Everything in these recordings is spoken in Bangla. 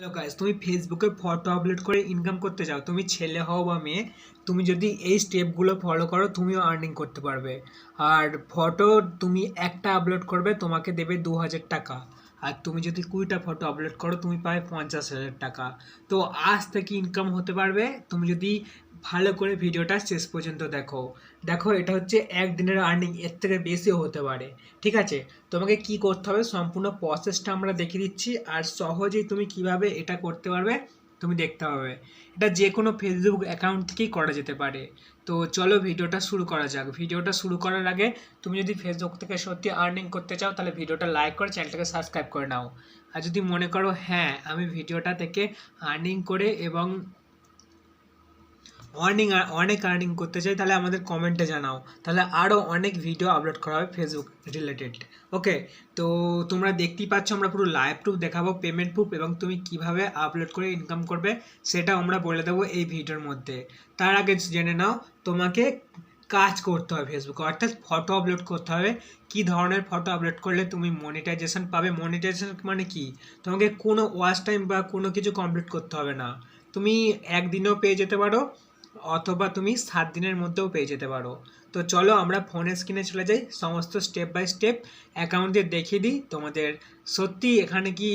হ্যালো গাইস তুমি ফেসবুকে ফটো আপলোড করে ইনকাম করতে চাও, তুমি ছেলে হও বা মেয়ে, তুমি যদি এই স্টেপগুলো ফলো করো, তুমিও আর্নিং করতে পারবে। আর ফটো তুমি একটা আপলোড করবে, তোমাকে দেবে দু হাজার টাকা। আর তুমি যদি কুড়িটা ফটো আপলোড করো, তুমি পাবে পঞ্চাশ হাজার টাকা। তো আজ থেকে ইনকাম হতে পারবে, তুমি যদি ভালো করে ভিডিওটা শেষ পর্যন্ত দেখো। দেখো, এটা হচ্ছে একদিনের আর্নিং এর থেকে বেশিও হতে পারে। ঠিক আছে? তোমাকে কি করতে হবে? সম্পূর্ণ প্রসেসটা আমরা দেখিয়ে দিচ্ছি, আর সহজেই তুমি কীভাবে এটা করতে পারবে, তুমি দেখতে পাবে। এটা যে কোনো ফেসবুক অ্যাকাউন্ট থেকেই করা যেতে পারে। তো চলো ভিডিওটা শুরু করা যাক। ভিডিওটা শুরু করার আগে তুমি যদি ফেসবুক থেকে সত্যি আর্নিং করতে চাও, তাহলে ভিডিওটা লাইক করে চ্যানেলটাকে সাবস্ক্রাইব করে নাও। আর যদি মনে করো হ্যাঁ আমি ভিডিওটা থেকে আর্নিং করে এবং অনেক অনেক আর্নিং করতে চাই, তাহলে আমাদের কমেন্টে জানাও। তাহলে আরও অনেক ভিডিও আপলোড করা হবে ফেসবুক রিলেটেড ওকে তো তোমরা দেখতেই পাচ্ছ আমরা পুরো লাইভ প্রুফ দেখাবো পেমেন্ট প্রুফ এবং তুমি কীভাবে আপলোড করে ইনকাম করবে, সেটা আমরা বলে দেবো এই ভিডিওর মধ্যে। তার আগে জেনে নাও, তোমাকে কাজ করতে হবে ফেসবুকে অর্থাৎ ফটো আপলোড করতে হবে। কি ধরনের ফটো আপলোড করলে তুমি মনিটাইজেশন পাবে? মনিটাইজেশন মানে কি? তোমাকে কোনো ওয়াচ টাইম বা কোনো কিছু কমপ্লিট করতে হবে না। তুমি একদিনেও পেয়ে যেতে পারো। অথবা তুমি সাত দিনের মধ্যেও পেয়ে যেতে পারো। তো চলো আমরা ফোনের স্ক্রিনে চলে যাই। সমস্ত স্টেপ বাই স্টেপ অ্যাকাউন্ট দিয়ে দেখিয়ে দিই তোমাদের। সত্যি এখানে কি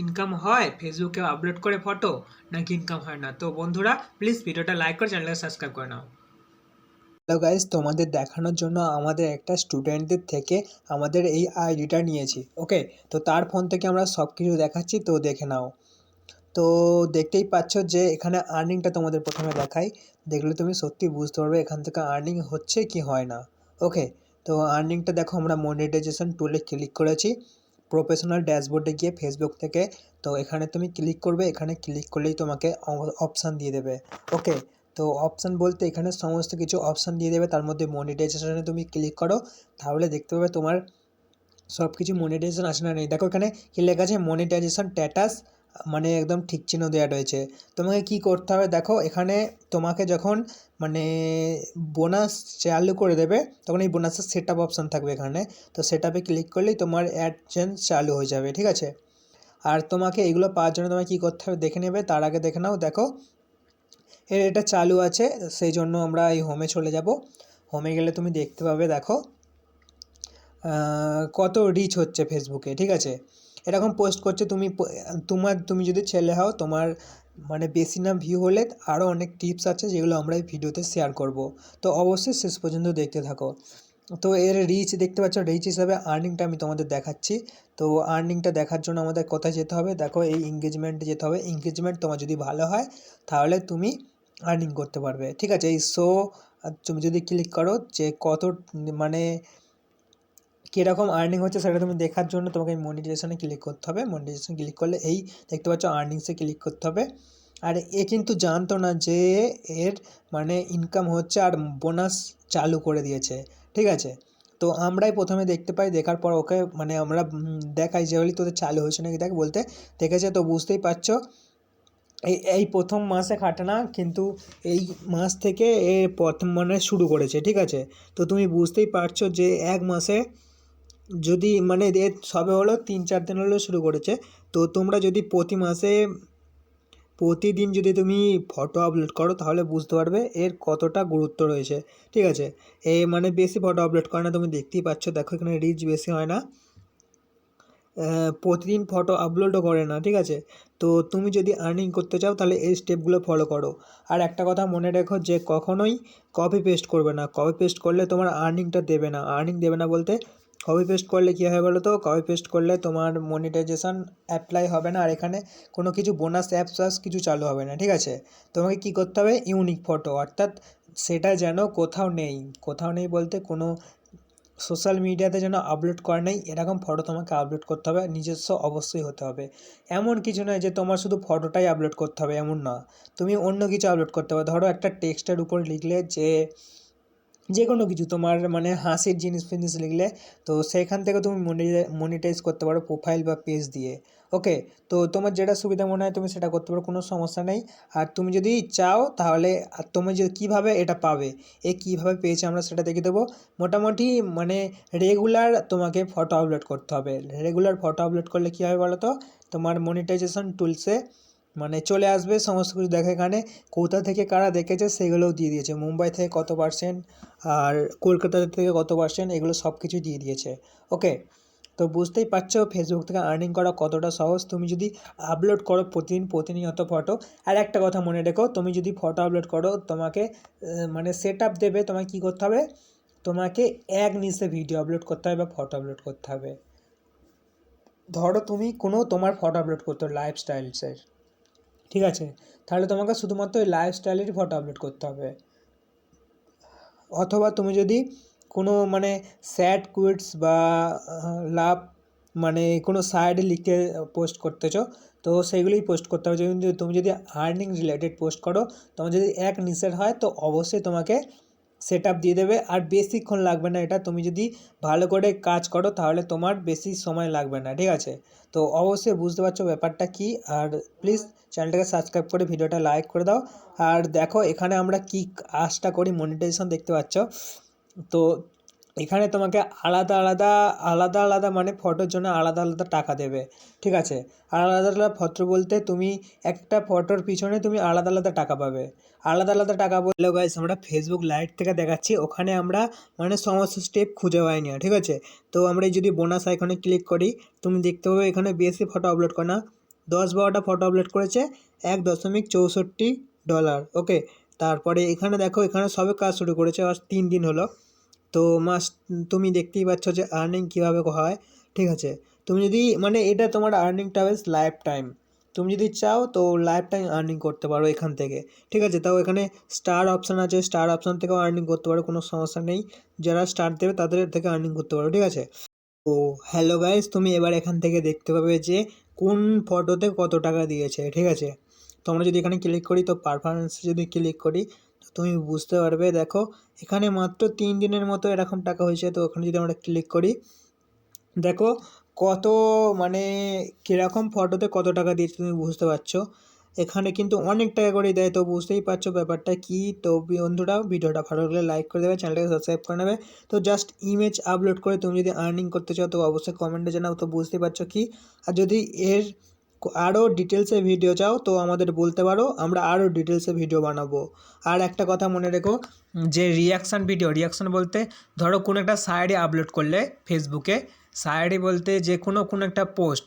ইনকাম হয়? ফেসবুকে আপলোড করে ফটো নাকি ইনকাম হয় না? তো বন্ধুরা প্লিজ ভিডিওটা লাইক করে চ্যানেলটা সাবস্ক্রাইব করে নাও। হ্যালো গাইস তোমাদের দেখানোর জন্য আমাদের একটা স্টুডেন্টদের থেকে আমাদের এই আইডিটা নিয়েছি ওকে তো তার ফোন থেকে আমরা সব কিছু দেখাচ্ছি, তো দেখে নাও। তো দেখতেই পাচ্ছ যে এখানে আর্নিংটা তোমাদের প্রথমে দেখাই। দেখলে তুমি সত্যি বুঝতে পারবে এখান থেকে আর্নিং হচ্ছে কি হয় না। ওকে তো আর্নিংটা দেখো আমরা মনিটাইজেশন টুলে ক্লিক করেছি। প্রফেশনাল ড্যাশবোর্ডে গিয়ে ফেসবুক থেকে, তো এখানে তুমি ক্লিক করবে, এখানে ক্লিক করলেই তোমাকে অপশান দিয়ে দেবে। ওকে তো অপশান বলতে এখানে সমস্ত কিছু অপশান দিয়ে দেবে, তার মধ্যে মনিটাইজেশনে তুমি ক্লিক করো, তাহলে দেখতে পাবে তোমার সব কিছু মনিটাইজেশন আসে না, নেই। দেখো এখানে কী লেখা আছে? মনিটাইজেশন স্ট্যাটাস মানে একদম ঠিক চিহ্ন দেওয়া রয়েছে। তোমাকে কি করতে হবে দেখো, এখানে তোমাকে যখন মানে বোনাস চালু করে দেবে, তখন এই বোনাসের সেট আপ অপশান থাকবে এখানে। তো সেট আপে ক্লিক করলেই তোমার অ্যাড চেঞ্জ চালু হয়ে যাবে, ঠিক আছে? আর তোমাকে এগুলো পাওয়ার জন্য তোমাকে কী করতে হবে দেখে নেবে, তার আগে দেখে নাও, দেখো। এর এটা চালু আছে, সেই জন্য আমরা এই হোমে চলে যাব। হোমে গেলে তুমি দেখতে পাবে, দেখো কত রিচ হচ্ছে ফেসবুকে ঠিক আছে? এরকম পোস্ট করছে, তুমি তোমার, তুমি যদি ছেলে হও, তোমার মানে বেশি না ভিউ হলে আরও অনেক টিপস আছে যেগুলো আমরা এই ভিডিওতে শেয়ার করব। তো অবশ্যই শেষ পর্যন্ত দেখতে থাকো। তো এর রিচ দেখতে পাচ্ছ রিচ হিসাবে আর্নিংটা আমি তোমাদের দেখাচ্ছি। তো আর্নিংটা দেখার জন্য আমাদের কোথায় যেতে হবে? দেখো এই এঙ্গেজমেন্টে যেতে হবে। এঙ্গেজমেন্ট তোমার যদি ভালো হয়, তাহলে তুমি আর্নিং করতে পারবে। ঠিক আছে? এই শো তুমি যদি ক্লিক করো যে কত মানে কীরকম আর্নিং হচ্ছে সেটা তুমি দেখার জন্য তোমাকে মনিটাইজেশনে ক্লিক করতে হবে। মনিটাইজেশন ক্লিক করলে এই দেখতে পাচ্ছ আর্নিংসে ক্লিক করতে হবে। আর এ কিন্তু জানতো না যে এর মানে ইনকাম হচ্ছে আর বোনাস চালু করে দিয়েছে, ঠিক আছে? তো আমরাই প্রথমে দেখতে পাই, দেখার পর ওকে মানে আমরা দেখাই যে বলি, তোদের চালু হয়েছে নাকি? দেখ বলতে দেখেছে তো বুঝতেই পারছ। এই এই প্রথম মাসে খাটে না কিন্তু এই মাস থেকে এ প্রথম মানে শুরু করেছে, ঠিক আছে? তো তুমি বুঝতেই পারছ যে এক মাসে যদি মানে এর সবে হলো তিন চার দিন হলো শুরু করেছে, তো তোমরা যদি প্রতি মাসে, প্রতিদিন যদি তুমি ফটো আপলোড করো তাহলে বুঝতে পারবে এর কতটা গুরুত্ব রয়েছে, ঠিক আছে? এ মানে বেশি ফটো আপলোড করে না, তুমি দেখতেই পাচ্ছ, দেখো এখানে রিচ বেশি হয় না। প্রতিদিন ফটো আপলোডও করে না, ঠিক আছে? তো তুমি যদি আর্নিং করতে চাও তাহলে এই স্টেপগুলো ফলো করো। আর একটা কথা মনে রেখো যে কখনোই কপি পেস্ট করবে না। কপি পেস্ট করলে তোমার আর্নিংটা দেবে না। আর্নিং দেবে না বলতে কপি পেস্ট করলে কী হয় বলো তো? কপি পেস্ট করলে তোমার মনিটাইজেশন অ্যাপ্লাই হবে না। আর এখানে কোনো কিছু বোনাস অ্যাপস অ্যাপস কিছু চালু হবে না, ঠিক আছে? তোমাকে কী করতে হবে? ইউনিক ফটো অর্থাৎ সেটা যেন কোথাও নেই। কোথাও নেই বলতে কোনো সোশ্যাল মিডিয়াতে যেন আপলোড করা নেই, এরকম ফটো তোমাকে আপলোড করতে হবে। নিজস্ব অবশ্যই হতে হবে। এমন কিছু নয় যে তোমার শুধু ফটোটাই আপলোড করতে হবে, এমন না। তুমি অন্য কিছু আপলোড করতে হবে। ধরো একটা টেক্সটের উপর লিখলে যে যে কোনো কিছু, তোমার মানে হাসির জিনিস ফিনিস লিখলে, তো সেখান থেকে তুমি মনিটাইজ করতে পারো প্রোফাইল বা পেজ দিয়ে। ওকে তো তোমার যেটা সুবিধা মনে হয় তুমি সেটা করতে পারো, কোনো সমস্যা নেই। আর তুমি যদি চাও তাহলে আর তুমি যে কীভাবে এটা পাবে, এ কীভাবে পেয়েছে আমরা সেটা দেখে দেবো। মোটামুটি মানে রেগুলার তোমাকে ফটো আপলোড করতে হবে। রেগুলার ফটো আপলোড করলে কী হবে বলো তো? তোমার মনিটাইজেশন টুলসে মানে চলে আসবে, সমস্ত কিছু দেখে এখানে। কোথা থেকে কারা দেখেছে সেগুলোও দিয়ে দিয়েছে। মুম্বাই থেকে কত পার্সেন্ট আর কলকাতা থেকে কত পার্সেন্ট এগুলো সব কিছু দিয়ে দিয়েছে। ওকে? তো বুঝতেই পারছ ফেসবুক থেকে আর্নিং করা কতটা সহজ। তুমি যদি আপলোড করো প্রতিদিন প্রতিনিয়ত ফটো আর একটা কথা মনে রেখো, তুমি যদি ফটো আপলোড করো, তোমাকে মানে সেট আপ দেবে তোমাকে কী করতে হবে? তোমাকে এক নিচে ভিডিও আপলোড করতে হবে বা ফটো আপলোড করতে হবে। ধরো তুমি কোনো তোমার ফটো আপলোড করতো লাইফস্টাইলসের ঠিক আছে? তাহলে তোমাকে শুধুমাত্র ওই লাইফস্টাইলেরই ফটো আপলোড করতে হবে। অথবা তুমি যদি কোনো মানে স্যাড কুইটস বা লাভ মানে কোনো সাইড লিখে পোস্ট করতে করতেছো তো সেইগুলোই পোস্ট করতে হবে। যদি তুমি যদি আর্নিং রিলেটেড পোস্ট করো, তোমার যদি এক নিষেধ হয়, তো অবশ্যই তোমাকে সেট দিয়ে দেবে। আর বেশিক্ষণ লাগবে না এটা। তুমি যদি ভালো করে কাজ করো, তাহলে তোমার বেশি সময় লাগবে না, ঠিক আছে? তো অবশ্যই বুঝতে পারছ ব্যাপারটা কি? আর প্লিজ চ্যানেলটাকে সাবস্ক্রাইব করে ভিডিওটা লাইক করে দাও। আর দেখো এখানে আমরা কি কাজটা করি মনিটাইজেশন দেখতে পাচ্ছ। তো এখানে তোমাকে আলাদা আলাদা আলাদা আলাদা মানে ফটোর জন্য আলাদা আলাদা টাকা দেবে, ঠিক আছে? আলাদা আলাদা ফটো বলতে তুমি একটা ফটোর পিছনে তুমি আলাদা আলাদা টাকা পাবে। আলাদা আলাদা টাকা বললেও গাইস আমরা ফেসবুক লাইট থেকে দেখাচ্ছি, ওখানে আমরা মানে সমস্ত স্টেপ খুঁজে পাই না ঠিক আছে? তো আমরা যদি বোনাস আইকনে ক্লিক করি, তুমি দেখতে পাবে এখানে বেশি ফটো আপলোড করা দশ বারোটা ফটো আপলোড করেছে, এক দশমিক চৌষট্টি ডলার ওকে তারপরে এখানে দেখো, এখানে সবে কাজ শুরু করেছে আর তিন দিন হলো। তো মাস, তুমি দেখতেই পাচ্ছ যে আর্নিং কীভাবে হয়, ঠিক আছে? তুমি যদি মানে এটা তোমার আর্নিংটা বেশ লাইফ টাইম তুমি যদি চাও তো লাইফ টাইম আর্নিং করতে পারো এখান থেকে, ঠিক আছে? তাও এখানে স্টার অপশান আছে স্টার অপশান থেকেও আর্নিং করতে পারো, কোনো সমস্যা নেই। যারা স্টার দেবে তাদের থেকে আর্নিং করতে পারো, ঠিক আছে? ও হ্যালো গাইস তুমি এবার এখান থেকে দেখতে পাবে যে কোন ফটোতে কত টাকা দিয়েছে, ঠিক আছে? তো আমরা যদি এখানে ক্লিক করি, তো পারফরমেন্স যদি ক্লিক করি তো তুমি বুঝতে পারবে, দেখো, এখানে মাত্র তিন দিনের মতো এরকম টাকা হয়েছে, তো ওখানে যদি আমরা ক্লিক করি, দেখো, কত মানে কীরকম ফটোতে কত টাকা দিয়েছে তুমি বুঝতে পারছ? এখানে কিন্তু অনেক টাকা করে দেয়, তো বুঝতেই পারছ ব্যাপারটা কি? তো বন্ধুরা, ভিডিওটা ভালো লাগলে লাইক করে দেবে চ্যানেলটাকে সাবস্ক্রাইব করে নেবে। তো জাস্ট ইমেজ আপলোড করে তুমি যদি আর্নিং করতে চাও, তো অবশ্যই কমেন্টে জানাও, তো বুঝতেই পারছ কি? আর যদি এর আরও ডিটেলসে ভিডিও চাও, তো আমাদের বলতে পারো, আমরা আরও ডিটেলসে ভিডিও বানাবো। আর একটা কথা মনে রেখো, যে রিয়াকশান ভিডিও রিয়াকশান বলতে ধরো কোনো একটা সাইডে আপলোড করলে ফেসবুকে সাইডে বলতে যে কোনো কোনো একটা পোস্ট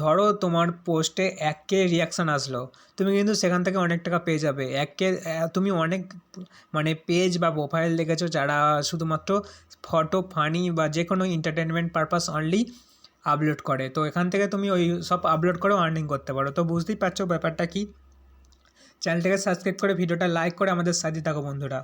ধরো তোমার পোস্টে এক কে রিয়াকশান আসলো, তুমি কিন্তু সেখান থেকে অনেক টাকা পেয়ে যাবে। এক কে তুমি অনেক মানে পেজ বা প্রোফাইল দেখেছ যারা শুধুমাত্র ফটো ফানি বা যে কোনো এন্টারটেনমেন্ট পারপাস অনলি আপলোড করে। তো এখান থেকে তুমি ওই সব আপলোড করেও আর্নিং করতে পারো। তো বুঝতেই পারছ ব্যাপারটা কি? চ্যানেলটাকে সাবস্ক্রাইব করে, ভিডিওটা লাইক করে আমাদের সাথে থাকো বন্ধুরা।